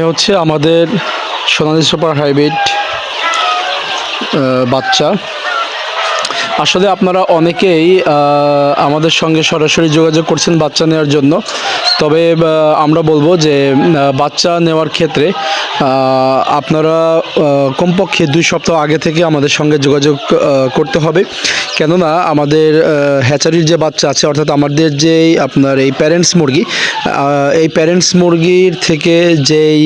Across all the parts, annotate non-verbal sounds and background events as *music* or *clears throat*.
এ হচ্ছে আমাদের সোনালি super hybrid বাচ্চা। আসলে আপনারা অনেকেই আমাদের সঙ্গে সরাসরি যোগাযোগ করছেন বাচ্চা নেওয়ার জন্য। তবে আমরা বলব যে বাচ্চা নেওয়ার ক্ষেত্রে আপনারা কমপক্ষে দুই সপ্তাহ আগে থেকে আমাদের সঙ্গে যোগাযোগ করতে হবে। কেননা, আমাদের হ্যাচারির যে বাচ্চা আছে, অর্থাৎ আমাদের যেই আপনার এই প্যারেন্টস মুরগি এই প্যারেন্টস মুরগির থেকে যেই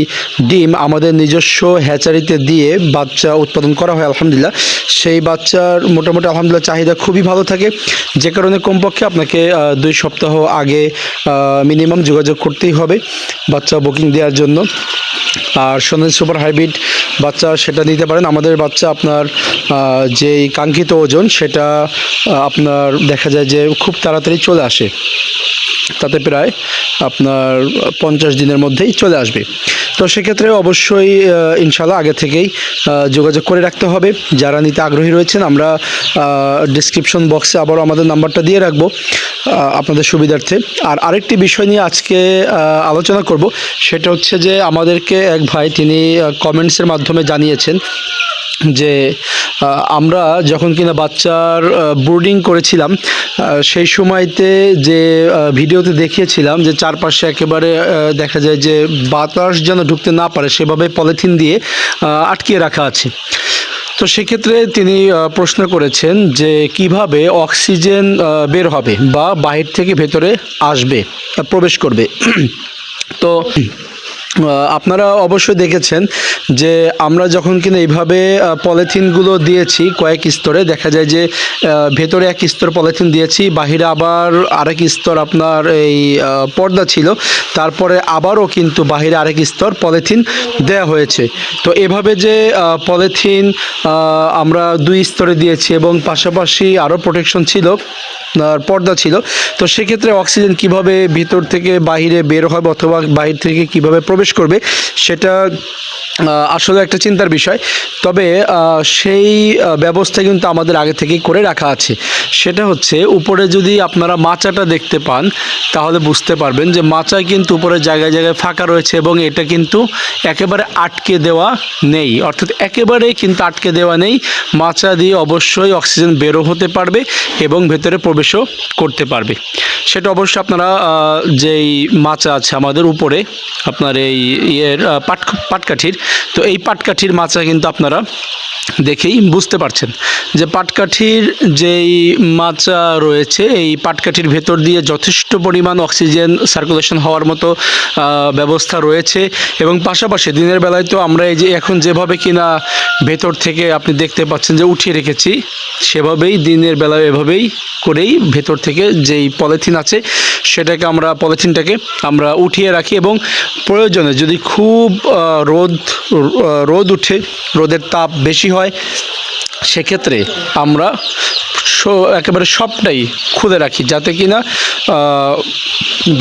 ডিম আমাদের নিজস্ব হ্যাচারিতে দিয়ে বাচ্চা উৎপাদন করা হয়, আলহামদুলিল্লাহ, সেই বাচ্চার মোটামুটি, আলহামদুলিল্লাহ চাহিদা খুবই ভালো থাকে। যে কারণে কমপক্ষে আপনাকে দুই সপ্তাহ আগে মিনিমাম যোগাযোগ করতেই হবে বাচ্চা বুকিং দেওয়ার জন্য। আর সোনালি সুপার হাইব্রিড বাচ্চা সেটা নিতে পারেন। আমাদের বাচ্চা আপনার যেই কাঙ্ক্ষিত ওজন সেটা আপনার দেখা যায় যে খুব তাড়াতাড়ি চলে আসে। তাতে প্রায় আপনার পঞ্চাশ দিনের মধ্যেই চলে আসবে। তো সেক্ষেত্রে অবশ্যই ইনশাল্লাহ আগে থেকেই যোগাযোগ করে রাখতে হবে। যারা নিতে আগ্রহী রয়েছেন, আমরা ডিসক্রিপশন বক্সে আবারও আমাদের নাম্বারটা দিয়ে রাখব আপনাদের সুবিধার্থে। আর আরেকটি বিষয় নিয়ে আজকে আলোচনা করব, সেটা হচ্ছে যে আমাদেরকে এক ভাই, তিনি কমেন্টসের মাধ্যমে জানিয়েছেন যে আমরা যখন কিনা বাচ্চার বোর্ডিং করেছিলাম সেই সময়তে যে ভিডিওতে দেখিয়েছিলাম যে, চারপাশে একেবারে দেখা যায় যে, বাতাস যেন ঢুকতে না পারে, সেভাবে পলিথিন দিয়ে আটকিয়ে রাখা আছে। তো সেক্ষেত্রে তিনি প্রশ্ন করেছেন যে, কীভাবে অক্সিজেন বের হবে বা বাহির থেকে ভেতরে আসবে, প্রবেশ করবে। তো আপনারা অবশ্যই দেখেছেন যে আমরা যখন কিনা এইভাবে পলিথিনগুলো দিয়েছি কয়েক স্তরে, দেখা যায় যে ভেতরে এক স্তর পলিথিন দিয়েছি, বাহিরে আবার আরেক স্তর আপনার এই পর্দা ছিল, তারপরে আবারও কিন্তু বাহিরে আরেক স্তর পলিথিন দেয়া হয়েছে। তো এভাবে যে পলিথিন আমরা দুই স্তরে দিয়েছি এবং পাশাপাশি আরও প্রোটেকশন ছিল পর্দা ছিল, তো সেক্ষেত্রে অক্সিজেন কীভাবে ভিতর থেকে বাহিরে বের হবে অথবা বাহির থেকে কীভাবে প্রবেশ করবে সেটা আসলে একটা চিন্তার বিষয়। তবে সেই ব্যবস্থা কিন্তু আমাদের আগে থেকেই করে রাখা আছে। সেটা হচ্ছে, উপরে যদি আপনারা মাচাটা দেখতে পান, তাহলে বুঝতে পারবেন যে মাচায় কিন্তু উপরে জায়গায় জায়গায় ফাঁকা রয়েছে এবং এটা কিন্তু একেবারে আটকে দেওয়া নেই। অর্থাৎ একেবারে কিন্তু আটকে দেওয়া নেই। মাচা দিয়ে অবশ্যই অক্সিজেন বেরো হতে পারবে এবং ভেতরে প্রবেশও করতে পারবে। সেটা অবশ্যই আপনারা যেই মাচা আছে আমাদের উপরে, আপনার এই ইয়ের পাট, পাটকাঠির, তো এই পাটকাঠির মাচা কিন্তু আপনারা দেখেই বুঝতে পারছেন যে পাটকাঠির যেই মাচা রয়েছে, এই পাটকাঠির ভেতর দিয়ে যথেষ্ট পরিমাণ অক্সিজেন সার্কুলেশন হওয়ার মতো ব্যবস্থা রয়েছে এবং পাশাপাশি দিনের বেলায় তো আমরা এই যে এখন যেভাবে কিনা ভেতর থেকে আপনি দেখতে পাচ্ছেন যে উঠিয়ে রেখেছি, সেভাবেই দিনের বেলায় এভাবেই করেই ভেতর থেকে যেই পলিথিন আছে, সেটাকে আমরা, পলিথিনটাকে আমরা উঠিয়ে রাখি এবং প্রয়োজনে যদি খুব রোদ রোদ উঠে, রোদের তাপ বেশি হয় সেক্ষেত্রে আমরা একেবারে সবটাই খুলে রাখি, যাতে কিনা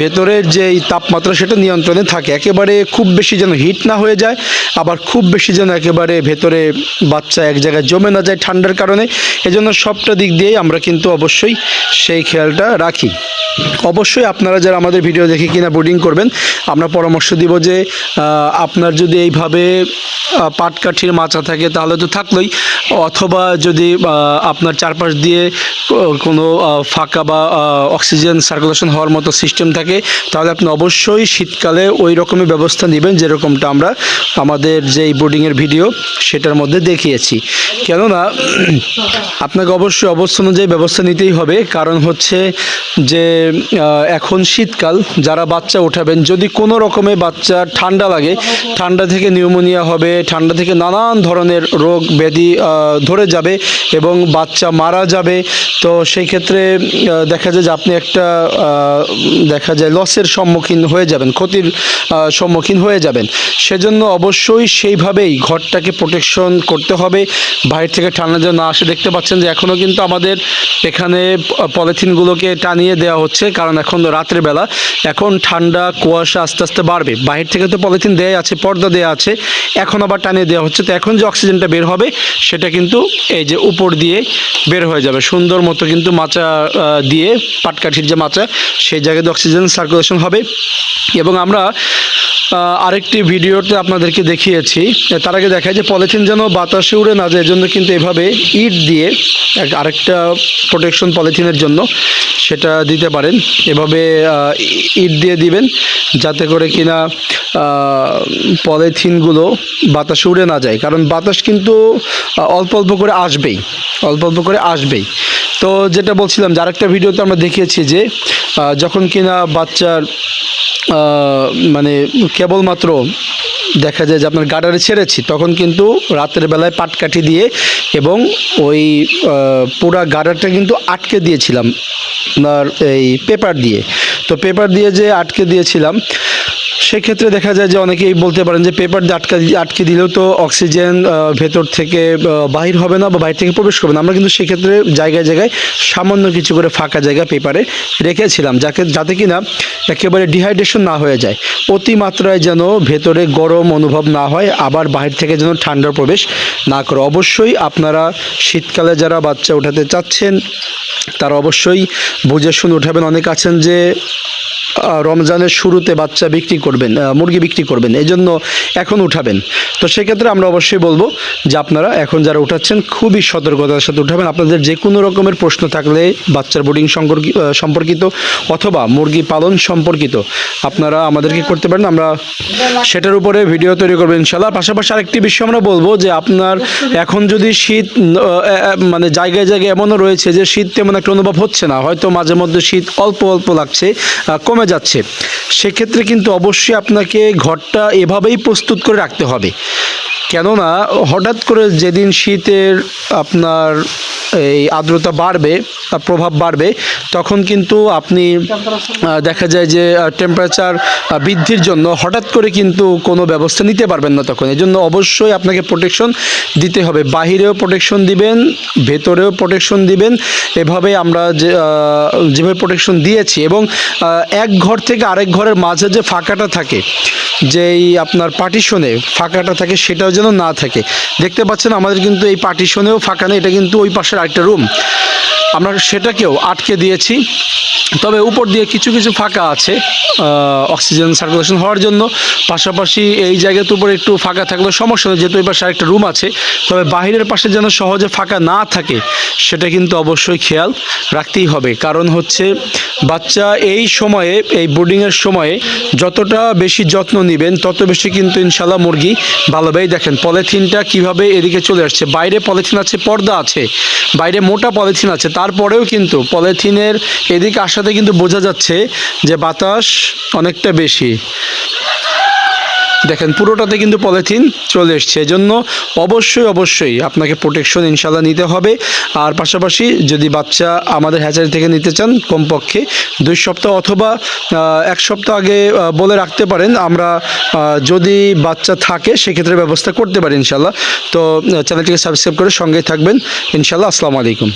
ভেতরের যেই তাপমাত্রা সেটা নিয়ন্ত্রণে থাকে। একেবারে খুব বেশি যেন হিট না হয়ে যায়, আবার খুব বেশি যেন একেবারে ভেতরে বাচ্চা এক জায়গায় জমে না যায় ঠান্ডার কারণে। এজন্য সবটা দিক দিয়েই আমরা কিন্তু অবশ্যই সেই খেয়ালটা রাখি। অবশ্যই আপনারা যারা আমাদের ভিডিও দেখে কিনা বোর্ডিং করবেন, আমরা পরামর্শ দিব যে আপনার যদি এইভাবে পাটকাঠির মাচা থাকে তাহলে তো থাকলোই, অথবা যদি আপনার চারপাশ দিয়ে কো- কোনো ফাঁকা বা অক্সিজেন সার্কুলেশন হওয়ার মতো সিস্টেম থাকে, তাহলে আপনি অবশ্যই শীতকালে ওই রকমের ব্যবস্থা নেবেন যেরকমটা আমরা আমাদের যেই বোর্ডিংয়ের ভিডিও সেটার মধ্যে দেখিয়েছি। কেননা, *clears throat* আপনাকে অবশ্যই অবস্থা অনুযায়ী ব্যবস্থা নিতেই হবে। কারণ হচ্ছে যে এখন শীতকাল, যারা বাচ্চা উঠাবেন, যদি কোনো রকমে বাচ্চা ঠান্ডা লাগে, ঠান্ডা থেকে নিউমোনিয়া হবে, ঠান্ডা থেকে নানান ধরনের রোগ, ব্যাধি ধরে যাবে এবং বাচ্চা মারা যাবে তো সেই ক্ষেত্রে দেখা যায় যে আপনি একটা দেখা যায় লসের সম্মুখীন হয়ে যাবেন, ক্ষতির সম্মুখীন হয়ে যাবেন। সেজন্য অবশ্যই সেইভাবেই ঘরটাকে প্রোটেকশন করতে হবে। বাইরে থেকে ঠান্ডা যেন না আসে, দেখতে পাচ্ছেন যে এখনও কিন্তু আমাদের এখানে পলিথিনগুলোকে টানিয়ে দেওয়া হচ্ছে, কারণ এখন রাত্রের বেলা। এখন ঠান্ডা, কুয়াশা আস্তে আস্তে বাড়বে। বাইরে থেকে তো পলিথিন দেয়া আছে, পর্দা দেওয়া আছে, এখন আবার টানিয়ে দেওয়া হচ্ছে। তো এখন যে অক্সিজেনটা বের হবে, সেটা কিন্তু এই যে উপর দিয়ে বের হয়ে যাবে। সুন্দর মতো কিন্তু মাচা দিয়ে পাটকাঠির যে মাচা, সেই জায়গায় অক্সিজেন সার্কুলেশন হবে। এবং আমরা আরেকটি ভিডিওতে আপনাদেরকে দেখিয়েছি। তার আগে দেখায় যে পলিথিন যেন বাতাসে উড়ে না যায়, এজন্য কিন্তু এভাবে ইট দিয়ে আরেকটা প্রোটেকশন পলিথিনের জন্য সেটা দিতে পারেন। এভাবে ইট দিয়ে দিবেন যাতে করে কিনা পলিথিনগুলো বাতাসে উড়ে না যায়। কারণ বাতাস কিন্তু অল্প অল্প করে আসবেই, অল্প অল্প করে আসবেই। তো যেটা বলছিলাম যে আরেকটা ভিডিওতে আমরা দেখিয়েছি যে যখন কিনা বাচ্চার মানে কেবলমাত্র দেখা যায় যে আপনার গার্ডারে ছেড়েছি, তখন কিন্তু রাতের বেলায় পাটকাঠি দিয়ে এবং ওই পুরা গার্ডারটা কিন্তু আটকে দিয়েছিলাম, আপনার এই পেপার দিয়ে। তো পেপার দিয়ে যে আটকে দিয়েছিলাম সেক্ষেত্রে দেখা যায় যে অনেকেই বলতে পারেন যে পেপার দিয়ে আটকা আটকে দিলেও তো অক্সিজেন ভেতর থেকে বাহির হবে না বা বাইরে থেকে প্রবেশ করবে না। আমরা কিন্তু সেক্ষেত্রে জায়গায় জায়গায় সামান্য কিছু করে ফাঁকা জায়গা পেপারে রেখেছিলাম যাকে যাতে কিনা একেবারে ডিহাইড্রেশন না হয়ে যায়। অতিমাত্রায় যেন ভেতরে গরম অনুভব না হয়, আবার বাহির থেকে যেন ঠান্ডার প্রবেশ না করে। অবশ্যই আপনারা শীতকালে যারা বাচ্চা উঠাতে চাচ্ছেন, তারা অবশ্যই বুঝে শুনে উঠাবেন। অনেক আছেন যে রমজানের শুরুতে বাচ্চা বিক্রি করবেন মুরগি বিক্রি করবেন, এই জন্য এখন উঠাবেন। তো সেক্ষেত্রে আমরা অবশ্যই বলব যে আপনারা এখন যারা উঠাচ্ছেন, খুবই সতর্কতার সাথে উঠাবেন। আপনাদের যে কোনো রকমের প্রশ্ন থাকলে বাচ্চার বোর্ডিং সম্পর্কিত অথবা মুরগি পালন সম্পর্কিত আপনারা আমাদেরকে করতে পারেন। আমরা সেটার উপরে ভিডিও তৈরি করব ইনশাল্লাহ পাশাপাশি আরেকটি বিষয় আমরা বলব যে আপনার এখন যদি শীত মানে জায়গায় জায়গায় এমনও রয়েছে যে শীত তেমন একটা অনুভব হচ্ছে না। হয়তো মাঝে মধ্যে শীত অল্প অল্প লাগছে কমে যাচ্ছে। সেক্ষেত্রে কিন্তু অবশ্যই আপনাকে ঘরটা এভাবেই প্রস্তুত করে রাখতে হবে। কেননা হঠাৎ করে যেদিন শীতের আপনার এই আর্দ্রতা বাড়বে প্রভাব বাড়বে, তখন কিন্তু আপনি দেখা যায় যে টেম্পারেচার বৃদ্ধির জন্য হঠাৎ করে কিন্তু কোনো ব্যবস্থা নিতে পারবেন না তখন। এই জন্য অবশ্যই আপনাকে প্রোটেকশন দিতে হবে। বাহিরেও প্রোটেকশন দিবেন, ভেতরেও প্রোটেকশন দিবেন। এভাবে আমরা যে যেভাবে প্রোটেকশন দিয়েছি এবং এক ঘর থেকে আরেক ঘরের মাঝে যে ফাঁকাটা থাকে, যেই আপনার পার্টিশনে ফাঁকাটা থাকে, সেটাও যেন না থাকে। দেখতে পাচ্ছেন আমাদের কিন্তু এই পার্টিশনেও ফাঁকা নেই, এটা কিন্তু ওই পাশের আরেকটা রুম। আমরা সেটাকেও আটকে দিয়েছি। তবে উপর দিয়ে কিছু কিছু ফাঁকা আছে অক্সিজেন সার্কুলেশন হওয়ার জন্য। পাশাপাশি এই জায়গাতে উপরে একটু ফাঁকা থাকলে সমস্যা নেই, যেহেতু এই পাশে আরেকটা রুম আছে। তবে বাহিরের পাশে যেন সহজে ফাঁকা না থাকে, সেটা কিন্তু অবশ্যই খেয়াল রাখতেই হবে। কারণ হচ্ছে, বাচ্চা এই সময়ে এই বোর্ডিংয়ের সময়ে যতটা বেশি যত্ন নেবেন, তত বেশি কিন্তু ইনশাল্লাহ মুরগি ভালোভাবেই দেখেন। পলিথিনটা কীভাবে এদিকে চলে আসছে? বাইরে পলিথিন আছে, পর্দা আছে, বাইরে মোটা পলিথিন আছে, তারপরেও কিন্তু পলিথিনের এদিকে আসাতে কিন্তু বোঝা যাচ্ছে যে বাতাস অনেকটা বেশি। দেখেন, পুরোটাতে কিন্তু পলিথিন চলে এসছে। এজন্য অবশ্যই অবশ্যই আপনাকে প্রোটেকশন ইনশাল্লাহ নিতে হবে। আর পাশাপাশি যদি বাচ্চা আমাদের হ্যাচারি থেকে নিতে চান, কমপক্ষে দুই সপ্তাহ অথবা এক সপ্তাহ আগে বলে রাখতে পারেন। আমরা যদি বাচ্চা থাকে, সেক্ষেত্রে ব্যবস্থা করতে পারি ইনশাল্লাহ তো চ্যানেলটিকে সাবস্ক্রাইব করে সঙ্গেই থাকবেন। ইনশাল্লাহ আসসালামু আলাইকুম।